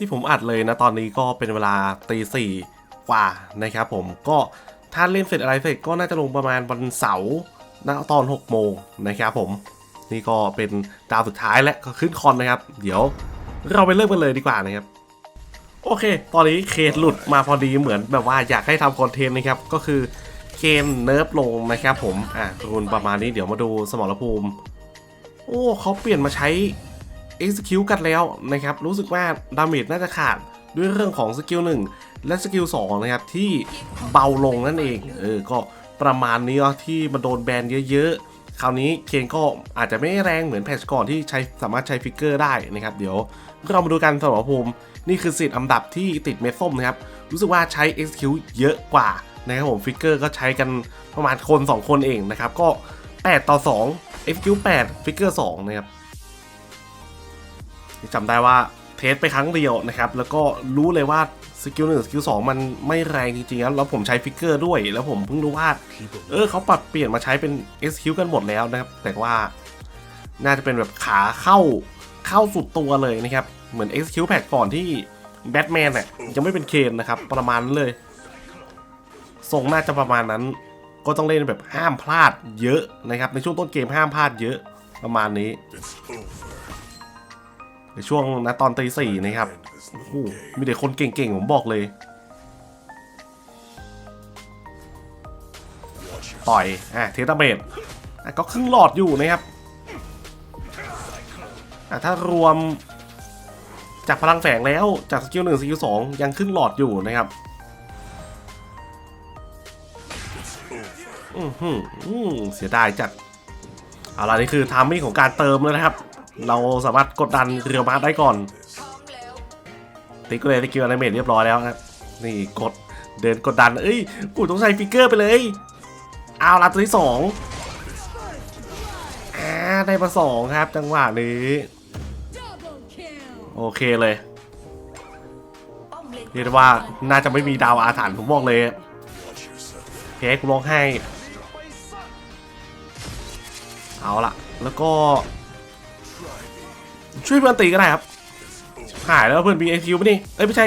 ที่ผมอัดเลยนะตอนนี้ก็เป็นเวลาตีสี่กว่านะครับผมก็ถ้าเล่นเสร็จอะไรเสร็จก็น่าจะลงประมาณวันเสาร์นะตอน6โมงนะครับผมนี่ก็เป็นดาวสุดท้ายและก็ขึ้นคอนนะครับ เดี๋ยวเราไปเริ่มกันเลยดีกว่านะครับ โอเค ตอนนี้เคนหลุดมาพอดีเหมือนแบบว่าอยากให้ทำคอนเทนต์นะครับ ก็คือเคนเนิร์ฟลงนะครับผมอะรุนประมาณนี้เดี๋ยวมาดูสมรภูมิ โอ้เขาเปลี่ยนมาใช้ execute กันแล้วนะครับ รู้สึกว่าดาเมจน่าจะขาดด้วยเรื่องของสกิล1และสกิล2นะครับ ที่เบาลงนั่นเอง เออ ก็ประมาณนี้เนาะที่มันโดนแบนเยอะๆ คราวนี้เคนก็อาจจะไม่แรงเหมือนแพทชก่อนที่ใช้สามารถใช้ฟิกเกอร์ได้นะครับ เดี๋ยวเรามาดูกันสมรภูมินี่คือสิทธิ์อันดับที่ติดเม็ดส้มนะครับ รู้สึกว่าใช้ execute เยอะกว่านะครับผมฟิกเกอร์ก็ใช้กันประมาณคน 2 คนเองนะครับ ก็ 8 ต่อ2 XQ8 ฟิกเกอร์2นะครับ จำได้ว่าเทสไปครั้งเดียวนะครับ แล้วก็รู้เลยว่าสกิลหนึ่งสกิลสองมันไม่แรงจริงๆ แล้วผมใช้ฟิกเกอร์ด้วย แล้วผมเพิ่งรู้ว่า เออเขาปรับเปลี่ยนมาใช้เป็น SQ กันหมดแล้วนะครับ แต่ว่าน่าจะเป็นแบบขาเข้าเข้าสุดตัวเลยนะครับ เหมือน XQ แพทก่อนที่แบทแมนเนี่ยยังไม่เป็นเคนนะครับ ประมาณนั้นเลยทรงน่าจะประมาณนั้น ก็ต้องเล่นแบบห้ามพลาดเยอะนะครับ ในช่วงต้นเกมห้ามพลาดเยอะประมาณนี้ ในช่วงนะตอนตีสี่นะครับโอ้โหมีแต่คนเก่งๆ ผมบอกเลย ต่อย อะเทตาเมดอะก็ครึ่งหลอดอยู่นะครับ อะถ้ารวมจากพลังแฝงแล้วจากสกิลหนึ่งสกิลสองยังครึ่งหลอดอยู่นะครับอือหืออือเสียดายจัดเอาล่ะนี่คือทามมิ่งของการเติมแล้วนะครับ เราสามารถกดดันเรียวมาได้ก่อน ติ๊กเลยสกิลอนิเมตเรียบร้อยแล้วนะครับนี่กดเดินกดดัน เอ้ยกูต้องใช้ฟิกเกอร์ไปเลย เอาละตัวที่สองอ่าได้มาสองครับ จังหวะนี้ โอเคเลยเรียกว่าน่าจะไม่มีดาวอาถรรพ์ผมบอกเลยแพ้กูร้องไห้ เอาละแล้วก็ ช่วยเพื่อนตีก็ได้ครับ หายแล้วเพื่อนมีไอคิวปะนี่เอ้ยไม่ใช่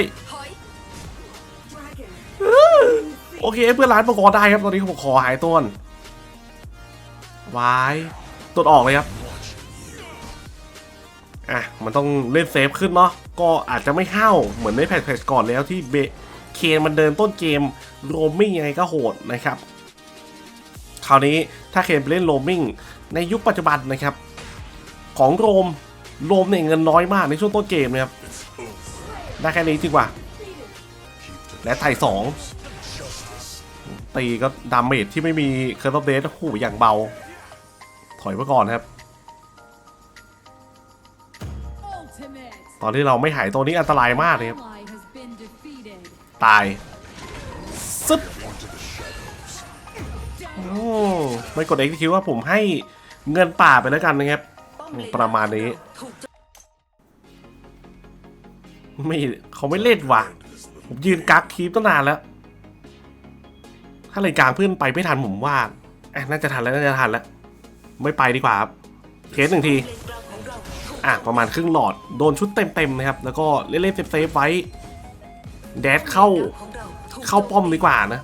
โอเคเพื่อนร้านประกอได้ครับตอนนี้ผมขอหายต้นวายตดออกเลยครับอะมันต้องเล่นเซฟขึ้นเนาะก็อาจจะไม่ห้าวเหมือนในแพทแพทก่อนแล้วที่เบเคนมันเดินต้นเกมโรมมิ่งยังไงก็โหดนะครับ คราวนี้ถ้าเคนไปเล่นโรมมิ่งในยุคปัจจุบันนะครับ ของโรม โรมเนี่ยเงินน้อยมากในช่วงต้นเกมนะครับได้แค่นี้จริงกว่า และไถ่สองตีก็ดาเมจที่ไม่มีเคอร์ฟเดสโอ้โหอย่างเบา ถอยไปก่อนครับ ตอนที่เราไม่หายตัวนี้อันตรายมากเลยครับ ตายซึบโอ้ไม่กด X คิวว่าผมให้เงินป่าไปแล้วกันนะครับ ประมาณนี้ ไม่เขาไม่เล่นว่ะ ผมยืนกักคีปตั้งนานแล้ว ถ้าเลยกางเพื่อนไปไม่ทันผมว่าอะน่าจะทันแล้วน่าจะทันแล้ว ไม่ไปดีกว่าครับเคสหนึ่งที อะประมาณครึ่งหลอดโดนชุดเต็มๆนะครับ แล้วก็เล่นๆเซฟๆไว้ แดดเข้าเข้าป้อมดีกว่านะ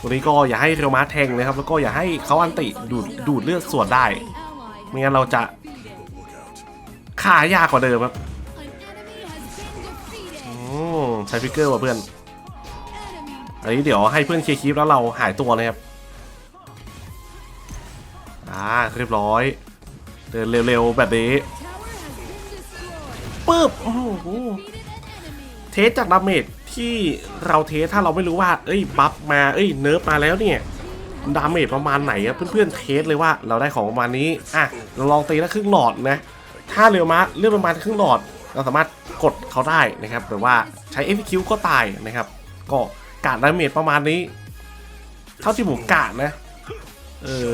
ตัวนี้ก็อย่าให้เรียวมาแทงนะครับ แล้วก็อย่าให้เขาอันติดูดดูดเลือดส่วนได้ ไม่งั้นเราจะฆ่ายากกว่าเดิมครับอืมใช้ฟิกเกอร์ว่ะเพื่อน อันนี้เดี๋ยวให้เพื่อนเคลียร์คลิปแล้วเราหายตัวนะครับ อ่าเรียบร้อย เดินเร็วๆแบบนี้ปึ๊บโอ้โหเทสจากดาเมจที่เราเทสถ้าเราไม่รู้ว่า เอ้ย บัฟมา เอ้ย เนิร์ฟมาแล้วเนี่ย ดาเมจประมาณไหนอะเพื่อนๆเทสเลยว่าเราได้ของประมาณนี้อะเราลองตีแล้วครึ่งหลอดนะถ้าเร็วมาเลือกประมาณครึ่งหลอด เราสามารถกดเขาได้นะครับหรือว่าใช้ f q ก็ตายนะครับ ก็กาดดาเมจประมาณนี้ เท่าที่ผมกาดนะเออ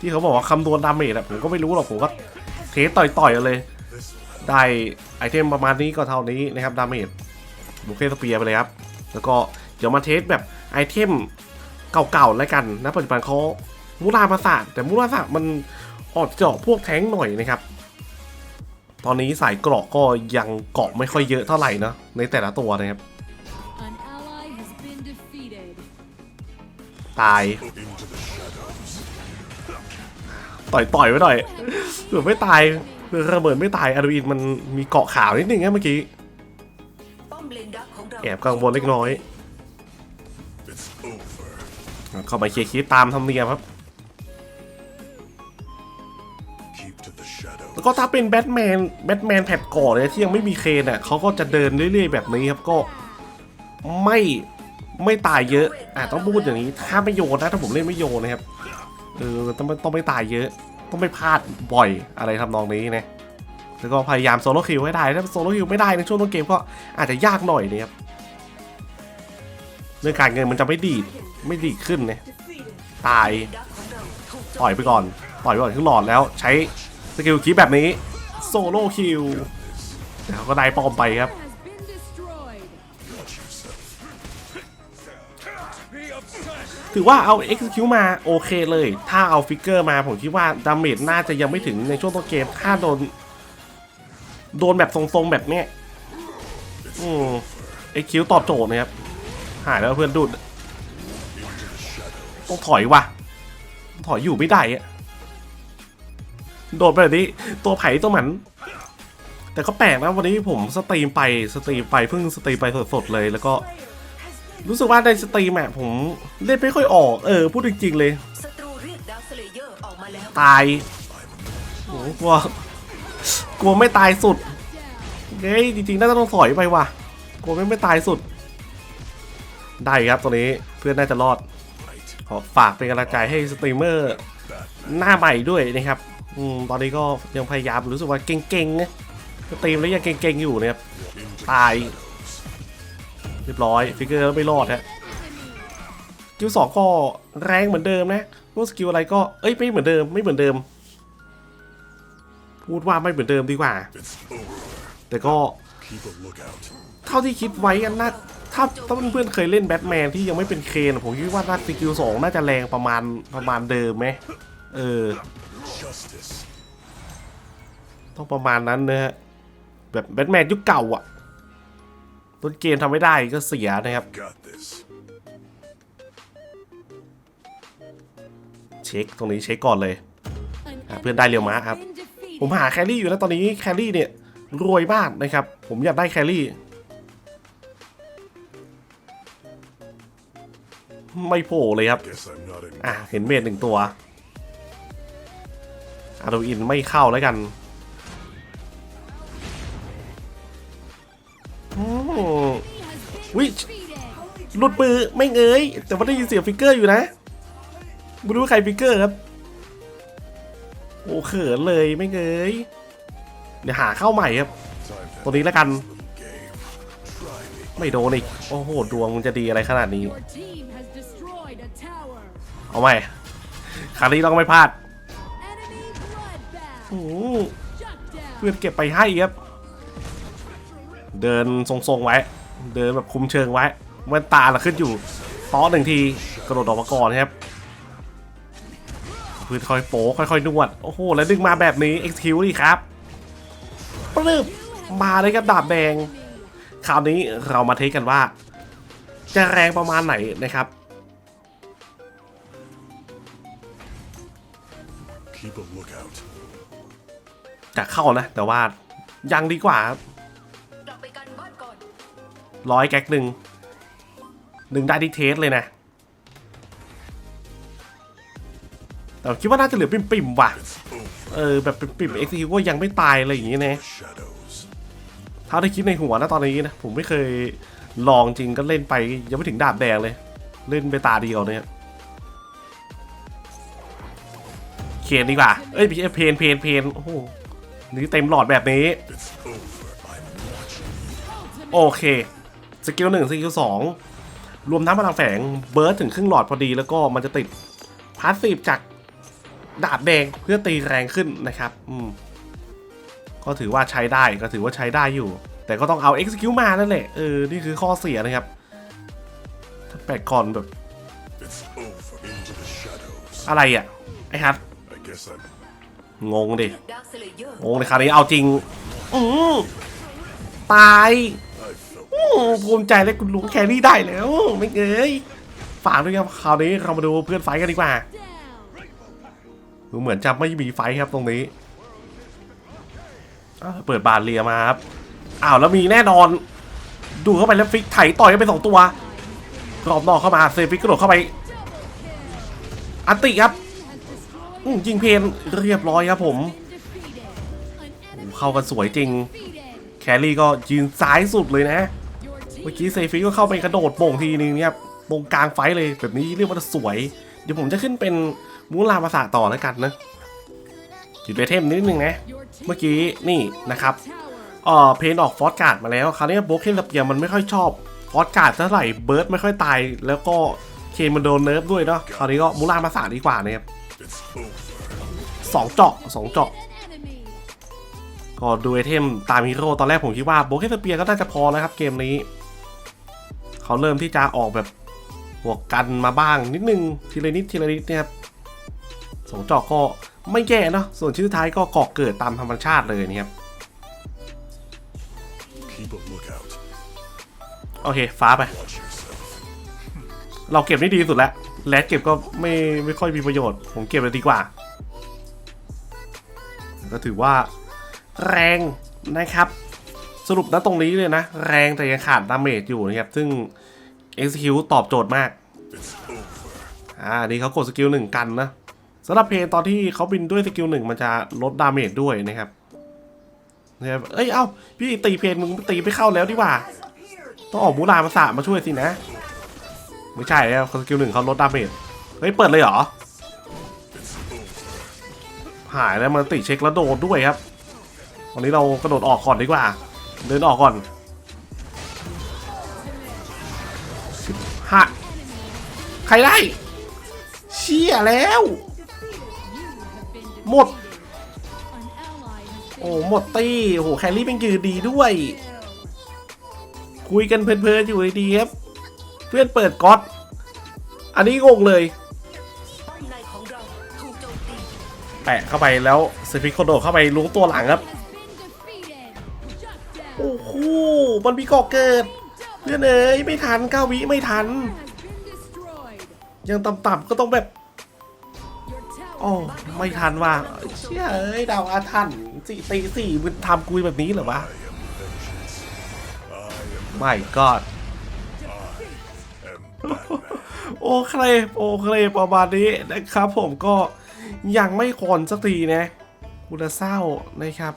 ที่เขาบอกว่าคำนวณดาเมจอะผมก็ไม่รู้หรอกผมก็เทสต่อยๆเอาเลย ได้ไอเทมประมาณนี้ก็เท่านี้นะครับดาเมจบุคเคสเปียไปเลยครับ แล้วก็เดี๋ยวมาเทสแบบไอเทม เก่าๆแล้วกันนะปัจจุบันเขามูรามาศาสตร์แต่มูราศาสตร์มันออกจะออกพวกแท้งหน่อยนะครับตตอนนี้สายเกราะก็ยังเกาะไม่ค่อยเยอะเท่าไหร่นะในแต่ละตัวนะครับ An ally has been defeated. ตาย ต่อยต่อยไว้หน่อยเผื่อไม่ตายเผื่อระเบิดไม่ตายอาร์วินมันมีเกาะขาวนิดนึงนะเมื่อกี้ป้อมเลนดักของเราแอบกังวลเล็กน้อย เข้ามาเคลียร์คีตามธรรมเนียมครับ Keep to the shadow. แล้วก็ถ้าเป็นแบทแมนแบทแมนแพทก่อนเนี่ยที่ยังไม่มีเคนอะเขาก็จะเดินเรื่อยๆแบบนี้ครับก็ไม่ไม่ตายเยอะอะต้องพูดอย่างนี้ถ้าไม่โยนนะถ้าผมเล่นไม่โยนนะครับเออต้องไม่ต้องไม่ตายเยอะ ต้องไม่พลาดบ่อยอะไรทำนองนี้นะแล้วก็พยายามโซโล่คิวให้ได้ ถ้าโซโล่คิวไม่ได้ในช่วงต้นเกมก็อาจจะยากหน่อยนะครับเรื่องการเงินมันจะไม่ดีด ไม่ดีดขึ้นนะตายดักของเราถูกโจมต่อยไปก่อน ต่อยไปก่อนขึ้นหลอดแล้วใช้สกิลคีปแบบนี้ โซโล่คิวแล้วก็ได้ปอมไปครับ Has been destroyed. ถือว่าเอา execute มาโอเคเลย ถ้าเอาฟิกเกอร์มาผมคิดว่าดาเมจน่าจะยังไม่ถึงในช่วงต้นเกม ถ้าโดน โดนแบบทรงๆแบบเนี้ยอืม execute ตอบโจทย์นะครับ หายแล้วเพื่อนดุด ต้องถอยว่ะ ถอยอยู่ไม่ได้อะโดดไปแบบนี้ ตัวไผ่ตัวหมัน แต่ก็แปลกนะวันนี้ผมสตรีมไปสตรีมไปเพิ่งสตรีมไปสดๆเลยแล้วก็ รู้สึกว่าในสตรีมอะผมเล่นไม่ค่อยออก เออ พูดจริงๆเลย ตายอร์ออกมาแล้วตายโอ้กลัวกลัวไม่ตายสุดเฮ้ยจริงๆน่าจะต้องถอยไปว่ะกลัวไม่ไม่ตายสุด ได้ครับตัวนี้เพื่อนน่าจะรอด ขอฝากเป็นกำลังใจให้สตรีมเมอร์หน้าใหม่ด้วยนะครับอตอนนี้ก็ยังพยายามรู้สึกว่าเก่งๆนะสตรีมแล้วยังเก่งๆอยู่นะครับตาย เรียบร้อยฟิกเกอร์ไม่รอดฮะสกิลสองก็แรงเหมือนเดิมนะพวกสกิลอะไรก็เอ้ยไม่เหมือนเดิมไม่เหมือนเดิม พูดว่าไม่เหมือนเดิมดีกว่า แต่ก็ เท่าที่คิดไว้กันนะถ้าถ้าเพื่อนๆเคยเล่นแบทแมนที่ยังไม่เป็นเคนผมคิดว่าน่าสกิลสองน่าจะแรงประมาณประมาณเดิมไหมเออ Justice. ต้องประมาณนั้นนะฮะแบบแบทแมนยุคเก่าอะต้นเกมทำไม่ได้ก็เสียนะครับ Got this. เช็คตรงนี้เช็คก่อนเลย An อะเพื่อนได้เรียวม้าครับ been defeated. ผมหาแครี่อยู่นะตอนนี้แครี่เนี่ย รวยมากนะครับ ผมอยากได้แครี่ ไม่โผล่เลยครับ Guess I'm not in. อะ เห็นเมดหนึ่งตัว อาร์อินไม่เข้าแล้วกันอืม He has been Which- defeated. หลุดมือไม่เงยแต่ว่าได้ยินเสียงฟิกเกอร์อยู่นะไม่รู้ว่าใครฟิกเกอร์ครับ โอ้เขินเลยไม่เงย เดี๋ยวหาเข้าใหม่ครับ ตัวนี้แล้วกัน ไม่โดนอีก โอ้โห ดวงมันจะดีอะไรขนาดนี้ เอาใหม่ครั้งนี้ต้องไม่พลาด Enemy bloodbath. อืม Shut down. เพื่อนเก็บไปให้ครับ เดินทรงๆไว้ เดินแบบคุมเชิงไว้แว่นตาเราขึ้นอยู่ต้อหนึ่งทีกระโดดออกมาก่อนครับเพื่อนค่อยโป๊ค่อยๆนวด โอ้โห แล้วดึงมาแบบนี้ execute ดิครับ ปลื้มมาเลยครับดาบแดง คราวนี้เรามาเทสกันว่า จะแรงประมาณไหนนะครับ Keep a lookout. จะเข้านะ แต่ว่ายังดีกว่าครับกลับไปกันบ้านก่อนร้อยแก๊กหนึ่งหนึ่งได้ที่เทสเลยนะ แต่คิดว่าน่าจะเหลือปิ่มๆว่ะ It's over. เออแบบปิ่มๆเอ็กซ์คิวก็ยังไม่ตายอะไรอย่างงี้นะ Shadows. เท่าที่คิดในหัวนะตอนนี้นะผมไม่เคยลองจริงก็เล่นไปยังไม่ถึงดาบแดงเลย เล่นไปตาเดียวเนี่ยเคนดีกว่า เอ้ยไม่ใช่เพนเพนเพนโอ้โหนี่เต็มหลอดแบบนี้ โอเค สกิลหนึ่งสกิลสองรวมทั้งพลังแฝงเบิร์ดถึงครึ่งหลอดพอดีแล้วก็มันจะติดพาสซีฟจาก ดาบแดงเพื่อตีแรงขึ้นนะครับ อืม ก็ถือว่าใช้ได้ก็ถือว่าใช้ได้อยู่ แต่ก็ต้องเอา execute มานั่นแหละ เออ นี่คือข้อเสียนะครับ ถ้าแปลกก่อนแบบ It's over. Into the shadows. อะไรอะ ไอ้ฮัท I guess I'm งงดิดาวสเลเยอร์งงในคราวนี้เอาจริง อืมตาย I felt อืมภูมิใจเลยคุณลุงแครี่ได้แล้ว ไม่เงยฝากด้วยครับคราวนี้เรามาดูเพื่อนไฟท์กันดีกว่า Down. ดูเหมือนจะไม่มีไฟครับตรงนี้เปิดบานเรียมาครับ อ้าวแล้วมีแน่นอน ดูเข้าไปแล้วฟิกไถต่อยกันไปสองตัวรอบนอกเข้ามาเซฟิกกระโดดเข้าไป อันติครับยิงเพนเรียบร้อยครับผม เข้ากันสวยจริง แครี่ก็ยืนซ้ายสุดเลยนะ เมื่อกี้เซฟิกก็เข้าไปกระโดดโป่งทีนึงเนี่ยตรงกลางไฟเลยแบบนี้เรียกว่าสวย เดี๋ยวผมจะขึ้นเป็น มูลาภาษาต่อแล้วกันนะจุดเวทเทมนิดนึงนะ เมื่อกี้นี่นะครับเออเพนออกฟอสการ์ดมาแล้ว คราวนี้โบเคนสเปียร์มันไม่ค่อยชอบฟอสการ์ดเท่าไหร่เบิร์ดไม่ค่อยตาย แล้วก็เคนมันโดนเนิร์ฟด้วยเนาะคราวนี้ก็มูลาภาษาดีกว่านะครับสองเจาะสองเจาะก็ดูไอเทมตามฮีโร่ตอนแรกผมคิดว่าโบเคนสเปียร์ก็น่าจะพอแล้วครับเกมนี้ เขาเริ่มที่จะออกแบบบวกกันมาบ้างนิดนึงทีละนิดทีละนิดเนี่ยครับ สองเจาะก็ไม่แย่เนาะส่วนชื่อท้ายก็ก่อเกิดตามธรรมชาติเลยเนี่ยครับ Keep a lookout. โอเค ฟ้าไป Watch yourself. เราเก็บได้ดีสุดแล้วแลดเก็บก็ไม่ไม่ค่อยมีประโยชน์ ผมเก็บเลยดีกว่า ก็ถือว่าแรงนะครับ สรุปนะตรงนี้เลยนะ แรงแต่ยังขาดดาเมจอยู่นะครับ ซึ่ง execute ตอบโจทย์มาก It's over. อ่าอันนี่เขากดสกิลหนึ่งกันนะ สำหรับเพลงตอนที่เขาบินด้วยสกิลหนึ่งมันจะลดดาเมจด้วยนะครับนะครับเอ้ย เอ้า พี่ตีเพลงมึงตีไม่เข้าแล้วดีกว่า ต้องออกมูลามาสามาช่วยสินะ ไม่ใช่แล้วสกิลหนึ่งเขาลดดาเมจ เฮ้ย เปิดเลยเหรอ หายแล้วมันติเช็คแล้วโดดด้วยครับ ตอนนี้เรากระโดดออกก่อนดีกว่า เดินออกก่อนฮะใครได้ เชี่ยแล้ว หมด โอ้หมดตี้โอ้โหแครี่เป็นยืนดีด้วย คุยกันเพลินๆอยู่ดีครับ เพื่อนเปิดก๊อตอันนี้งงเลยป้อมในของเราถูกโจมตีแปะเข้าไปแล้วสปิโคโดเข้าไปล้วงตัวหลังครับ โอ้โหมันมีก่อเกิด เพื่อนเอ้ยไม่ทันเก้าวิไม่ทัน ยังต่ำๆก็ต้องแบบ โอ้ไม่ทันว่ะเชี่ยเอ้ยดาวอาทันสี่ตีสี่มันทำกุยแบบนี้เหรอวะไม่ก็โอเคโอเคประมาณนี้นะครับผมก็ยังไม่คอนสักทีนะกูจะเศร้านะครับ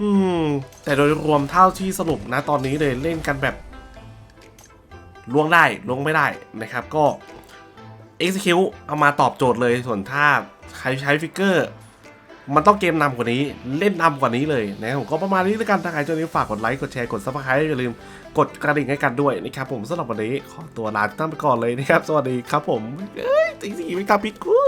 อืม แต่โดยรวมเท่าที่สรุปนะตอนนี้เลยเล่นกันแบบล่วงได้ล่วงไม่ได้นะครับ ก็ execute เอามาตอบโจทย์เลยส่วนถ้าใครใช้ฟิกเกอร์มันต้องเกมนำกว่านี้เล่นนำกว่านี้เลยนะครับผมก็ประมาณนี้แล้วกันถ้าใครชอบนี้ฝากกดไลค์กดแชร์กดซับสไครต์อย่าลืมกดกระดิ่งให้กันด้วยนะครับผมสำหรับวันนี้ขอตัวลาท่านไปก่อนเลยนะครับ สวัสดีครับผมเอ้ยตีสีไม่ทำผิดกู